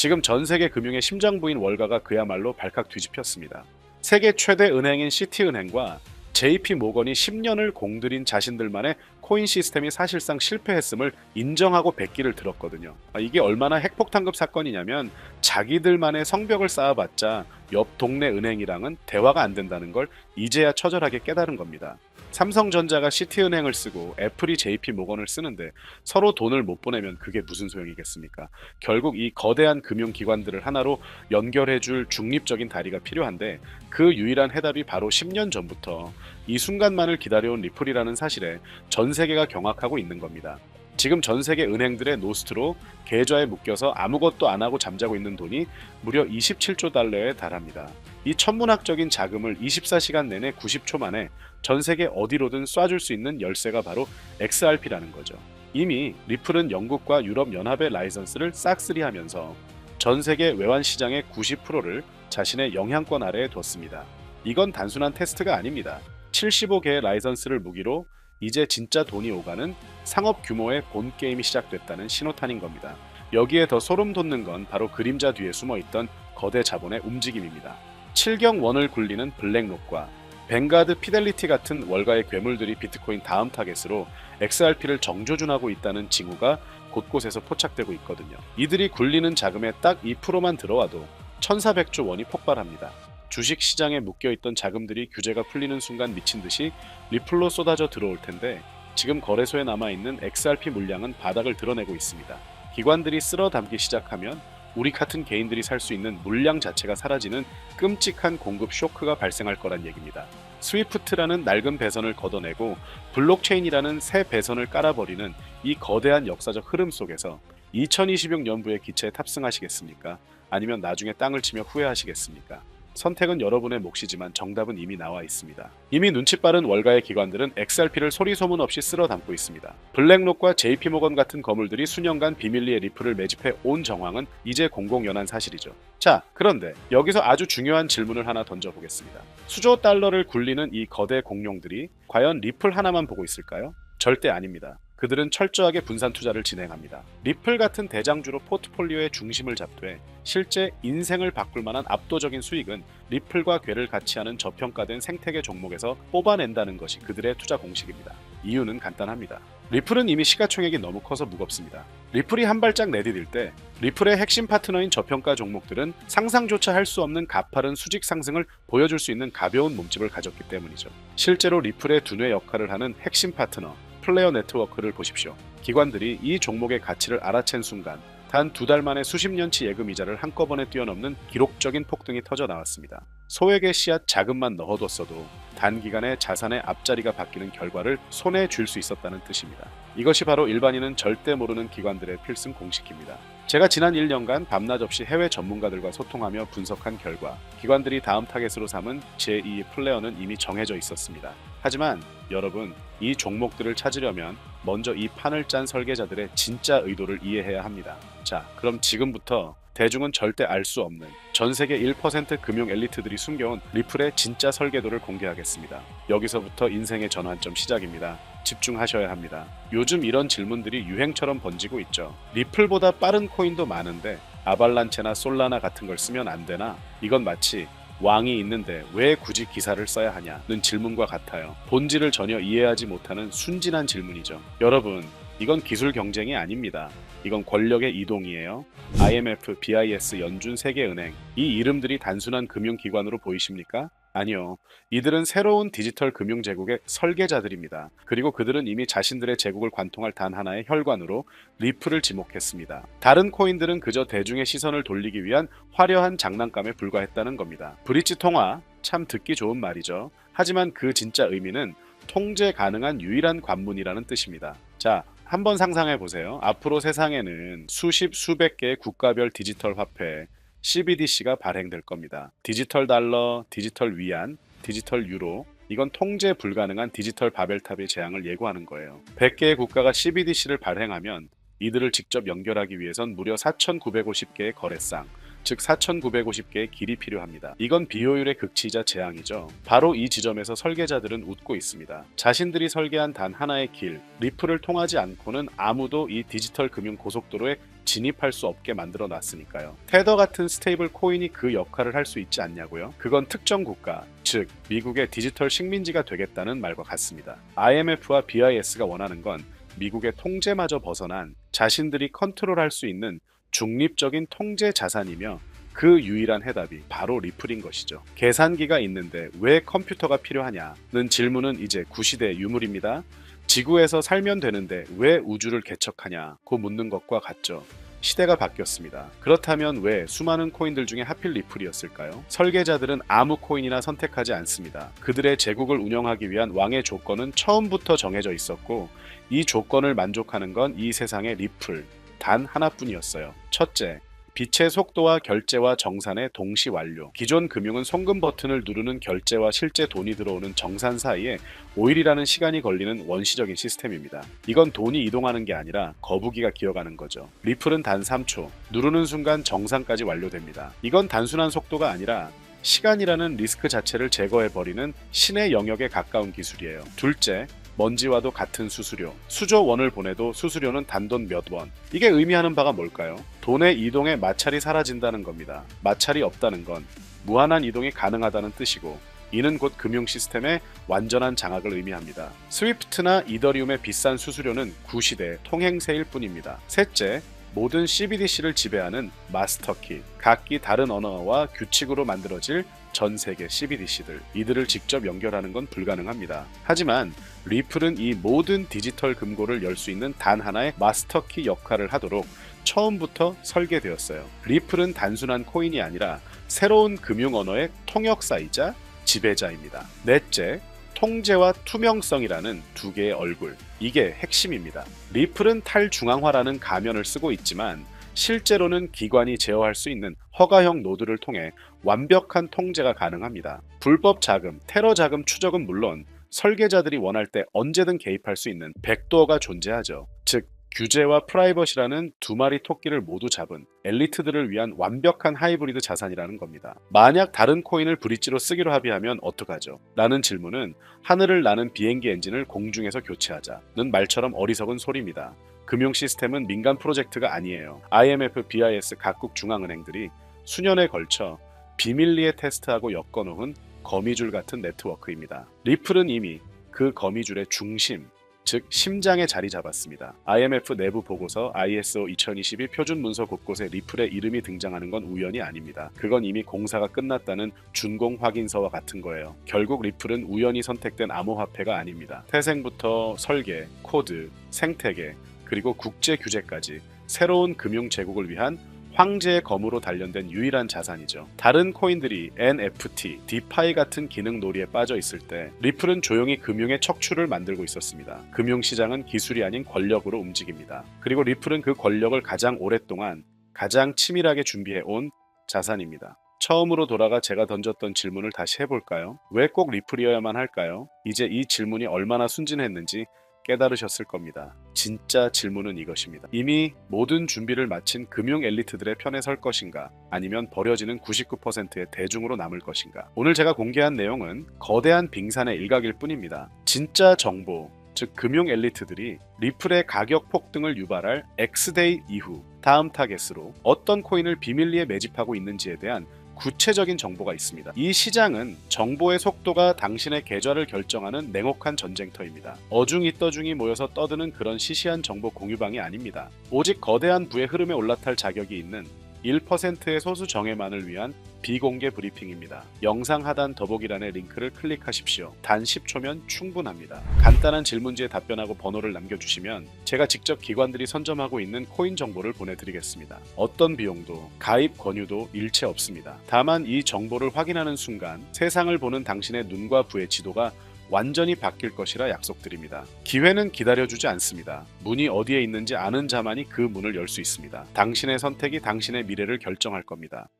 지금 전 세계 금융의 심장부인 월가가 그야말로 발칵 뒤집혔습니다. 세계 최대 은행인 시티은행과 JP 모건이 10년을 공들인 자신들만의 코인 시스템이 사실상 실패했음을 인정하고 백기를 들었거든요. 아, 이게 얼마나 핵폭탄급 사건이냐면 자기들만의 성벽을 쌓아봤자 옆 동네 은행이랑은 대화가 안 된다는 걸 이제야 처절하게 깨달은 겁니다. 삼성전자가 시티은행을 쓰고 애플이 JP 모건을 쓰는데 서로 돈을 못 보내면 그게 무슨 소용이겠습니까? 결국 이 거대한 금융기관들을 하나로 연결해줄 중립적인 다리가 필요한데 그 유일한 해답이 바로 10년 전부터 이 순간만을 기다려온 리플이라는 사실에 전 세계가 경악하고 있는 겁니다. 지금 전 세계 은행들의 노스트로 계좌에 묶여서 아무것도 안 하고 잠자고 있는 돈이 무려 27조 달러에 달합니다. 이 천문학적인 자금을 24시간 내내 90초 만에 전 세계 어디로든 쏴줄 수 있는 열쇠가 바로 XRP라는 거죠. 이미 리플은 영국과 유럽 연합의 라이선스를 싹쓸이 하면서 전 세계 외환 시장의 90%를 자신의 영향권 아래에 뒀습니다. 이건 단순한 테스트가 아닙니다. 75개의 라이선스를 무기로 이제 진짜 돈이 오가는 상업 규모의 본 게임이 시작됐다는 신호탄인 겁니다. 여기에 더 소름 돋는 건 바로 그림자 뒤에 숨어 있던 거대 자본의 움직임입니다. 7경 원을 굴리는 블랙록과 뱅가드 피델리티 같은 월가의 괴물들이 비트코인 다음 타겟으로 XRP를 정조준하고 있다는 징후가 곳곳에서 포착되고 있거든요. 이들이 굴리는 자금의 딱 2%만 들어와도 1400조 원이 폭발합니다. 주식 시장에 묶여있던 자금들이 규제가 풀리는 순간 미친 듯이 리플로 쏟아져 들어올 텐데 지금 거래소에 남아있는 XRP 물량은 바닥을 드러내고 있습니다. 기관들이 쓸어 담기 시작하면 우리 같은 개인들이 살 수 있는 물량 자체가 사라지는 끔찍한 공급 쇼크가 발생할 거란 얘기입니다. 스위프트라는 낡은 배선을 걷어내고 블록체인이라는 새 배선을 깔아버리는 이 거대한 역사적 흐름 속에서 2026년부의 기체에 탑승하시겠습니까? 아니면 나중에 땅을 치며 후회하시겠습니까? 선택은 여러분의 몫이지만 정답은 이미 나와 있습니다. 이미 눈치 빠른 월가의 기관들은 XRP를 소리 소문 없이 쓸어 담고 있습니다. 블랙록과 JP모건 같은 거물들이 수년간 비밀리에 리플을 매집해 온 정황은 이제 공공연한 사실이죠. 자, 그런데 여기서 아주 중요한 질문을 하나 던져보겠습니다. 수조 달러를 굴리는 이 거대 공룡들이 과연 리플 하나만 보고 있을까요? 절대 아닙니다. 그들은 철저하게 분산 투자를 진행합니다. 리플 같은 대장주로 포트폴리오의 중심을 잡되 실제 인생을 바꿀 만한 압도적인 수익은 리플과 괴를 같이 하는 저평가된 생태계 종목에서 뽑아낸다는 것이 그들의 투자 공식입니다. 이유는 간단합니다. 리플은 이미 시가총액이 너무 커서 무겁습니다. 리플이 한 발짝 내디딜 때 리플의 핵심 파트너인 저평가 종목들은 상상조차 할 수 없는 가파른 수직 상승을 보여줄 수 있는 가벼운 몸집을 가졌기 때문이죠. 실제로 리플의 두뇌 역할을 하는 핵심 파트너 플레이어 네트워크를 보십시오. 기관들이 이 종목의 가치를 알아챈 순간 단 두 달 만에 수십 년치 예금 이자를 한꺼번에 뛰어넘는 기록적인 폭등이 터져 나왔습니다. 소액의 씨앗 자금만 넣어뒀어도 단기간에 자산의 앞자리가 바뀌는 결과를 손에 쥘수 있었다는 뜻입니다. 이것이 바로 일반인은 절대 모르는 기관들의 필승 공식입니다. 제가 지난 1년간 밤낮 없이 해외 전문가들과 소통하며 분석한 결과 기관들이 다음 타겟으로 삼은 제2의 플레이어는 이미 정해져 있었습니다. 하지만 여러분 이 종목들을 찾으려면 먼저 이 판을 짠 설계자들의 진짜 의도를 이해해야 합니다. 자, 그럼 지금부터 대중은 절대 알 수 없는 전 세계 1% 금융 엘리트들이 숨겨온 리플의 진짜 설계도를 공개하겠습니다. 여기서부터 인생의 전환점 시작입니다. 집중하셔야 합니다. 요즘 이런 질문들이 유행처럼 번지고 있죠. 리플보다 빠른 코인도 많은데 아발란체나 솔라나 같은 걸 쓰면 안 되나? 이건 마치 왕이 있는데 왜 굳이 기사를 써야 하냐는 질문과 같아요. 본질을 전혀 이해하지 못하는 순진한 질문이죠. 여러분, 이건 기술 경쟁이 아닙니다. 이건 권력의 이동이에요. IMF, BIS, 연준 세계은행 이 이름들이 단순한 금융기관으로 보이십니까? 아니요. 이들은 새로운 디지털 금융 제국의 설계자들입니다. 그리고 그들은 이미 자신들의 제국을 관통할 단 하나의 혈관으로 리플을 지목했습니다. 다른 코인들은 그저 대중의 시선을 돌리기 위한 화려한 장난감에 불과했다는 겁니다. 브릿지 통화 참 듣기 좋은 말이죠. 하지만 그 진짜 의미는 통제 가능한 유일한 관문이라는 뜻입니다. 자, 한번 상상해 보세요. 앞으로 세상에는 수십 수백 개의 국가별 디지털 화폐 CBDC가 발행될 겁니다. 디지털 달러, 디지털 위안, 디지털 유로 이건 통제 불가능한 디지털 바벨탑의 재앙을 예고하는 거예요. 100개의 국가가 CBDC를 발행하면 이들을 직접 연결하기 위해선 무려 4,950개의 거래상, 즉 4,950개의 길이 필요합니다. 이건 비효율의 극치이자 재앙이죠. 바로 이 지점에서 설계자들은 웃고 있습니다. 자신들이 설계한 단 하나의 길, 리플을 통하지 않고는 아무도 이 디지털 금융 고속도로에 진입할 수 없게 만들어 놨으니까요. 테더 같은 스테이블 코인이 그 역할을 할 수 있지 않냐고요? 그건 특정 국가, 즉 미국의 디지털 식민지가 되겠다는 말과 같습니다. IMF와 BIS가 원하는 건 미국의 통제마저 벗어난 자신들이 컨트롤할 수 있는 중립적인 통제 자산이며 그 유일한 해답이 바로 리플인 것이죠. 계산기가 있는데 왜 컴퓨터가 필요하냐는 질문은 이제 구시대 유물입니다. 지구에서 살면 되는데 왜 우주를 개척하냐고 묻는 것과 같죠. 시대가 바뀌었습니다. 그렇다면 왜 수많은 코인들 중에 하필 리플이었을까요? 설계자들은 아무 코인이나 선택하지 않습니다. 그들의 제국을 운영하기 위한 왕의 조건은 처음부터 정해져 있었고 이 조건을 만족하는 건 이 세상의 리플 단 하나뿐이었어요. 첫째, 빛의 속도와 결제와 정산의 동시 완료. 기존 금융은 송금 버튼을 누르는 결제와 실제 돈이 들어오는 정산 사이에 5일이라는 시간이 걸리는 원시적인 시스템입니다. 이건 돈이 이동하는 게 아니라 거북이가 기어가는 거죠. 리플은 단 3초. 누르는 순간 정산까지 완료됩니다. 이건 단순한 속도가 아니라 시간이라는 리스크 자체를 제거해버리는 신의 영역에 가까운 기술이에요. 둘째, 먼지와도 같은 수수료. 수조 원을 보내도 수수료는 단돈 몇 원. 이게 의미하는 바가 뭘까요? 돈의 이동에 마찰이 사라진다는 겁니다. 마찰이 없다는 건 무한한 이동이 가능하다는 뜻이고 이는 곧 금융 시스템의 완전한 장악을 의미합니다. 스위프트나 이더리움의 비싼 수수료는 구시대 통행세일 뿐입니다. 셋째, 모든 CBDC를 지배하는 마스터키, 각기 다른 언어와 규칙으로 만들어질 전 세계 CBDC들, 이들을 직접 연결하는 건 불가능합니다. 하지만 리플은 이 모든 디지털 금고를 열 수 있는 단 하나의 마스터키 역할을 하도록 처음부터 설계되었어요. 리플은 단순한 코인이 아니라 새로운 금융 언어의 통역사이자 지배자입니다. 넷째, 통제와 투명성이라는 두 개의 얼굴. 이게 핵심입니다. 리플은 탈중앙화라는 가면을 쓰고 있지만 실제로는 기관이 제어할 수 있는 허가형 노드를 통해 완벽한 통제가 가능합니다. 불법 자금, 테러 자금 추적은 물론 설계자들이 원할 때 언제든 개입할 수 있는 백도어가 존재하죠. 즉, 규제와 프라이버시라는 두 마리 토끼를 모두 잡은 엘리트들을 위한 완벽한 하이브리드 자산이라는 겁니다. 만약 다른 코인을 브릿지로 쓰기로 합의하면 어떡하죠? 라는 질문은 하늘을 나는 비행기 엔진을 공중에서 교체하자는 말처럼 어리석은 소리입니다. 금융 시스템은 민간 프로젝트가 아니에요. IMF, BIS 각국 중앙은행들이 수년에 걸쳐 비밀리에 테스트하고 엮어놓은 거미줄 같은 네트워크입니다. 리플은 이미 그 거미줄의 중심, 즉 심장에 자리 잡았습니다. IMF 내부 보고서 ISO 2022 표준 문서 곳곳에 리플의 이름이 등장하는 건 우연이 아닙니다. 그건 이미 공사가 끝났다는 준공 확인서와 같은 거예요. 결국 리플은 우연히 선택된 암호화폐가 아닙니다. 태생부터 설계, 코드, 생태계, 그리고 국제 규제까지 새로운 금융 제국을 위한 황제의 검으로 단련된 유일한 자산이죠. 다른 코인들이 NFT, 디파이 같은 기능 놀이에 빠져 있을 때 리플은 조용히 금융의 척추를 만들고 있었습니다. 금융 시장은 기술이 아닌 권력으로 움직입니다. 그리고 리플은 그 권력을 가장 오랫동안 가장 치밀하게 준비해 온 자산입니다. 처음으로 돌아가 제가 던졌던 질문을 다시 해볼까요? 왜 꼭 리플이어야만 할까요? 이제 이 질문이 얼마나 순진했는지 깨달으셨을 겁니다. 진짜 질문은 이것입니다. 이미 모든 준비를 마친 금융 엘리트들의 편에 설 것인가? 아니면 버려지는 99%의 대중으로 남을 것인가? 오늘 제가 공개한 내용은 거대한 빙산의 일각일 뿐입니다. 진짜 정보, 즉 금융 엘리트들이 리플의 가격 폭등을 유발할 X데이 이후 다음 타겟으로 어떤 코인을 비밀리에 매집하고 있는지에 대한 구체적인 정보가 있습니다. 이 시장은 정보의 속도가 당신의 계좌를 결정하는 냉혹한 전쟁터입니다. 어중이 떠중이 모여서 떠드는 그런 시시한 정보 공유방이 아닙니다. 오직 거대한 부의 흐름에 올라탈 자격이 있는 1%의 소수 정예만을 위한 비공개 브리핑입니다. 영상 하단 더보기란의 링크를 클릭하십시오. 단 10초면 충분합니다. 간단한 질문지에 답변하고 번호를 남겨주시면 제가 직접 기관들이 선점하고 있는 코인 정보를 보내드리겠습니다. 어떤 비용도 가입 권유도 일체 없습니다. 다만 이 정보를 확인하는 순간 세상을 보는 당신의 눈과 부의 지도가 완전히 바뀔 것이라 약속드립니다. 기회는 기다려주지 않습니다. 문이 어디에 있는지 아는 자만이 그 문을 열 수 있습니다. 당신의 선택이 당신의 미래를 결정할 겁니다.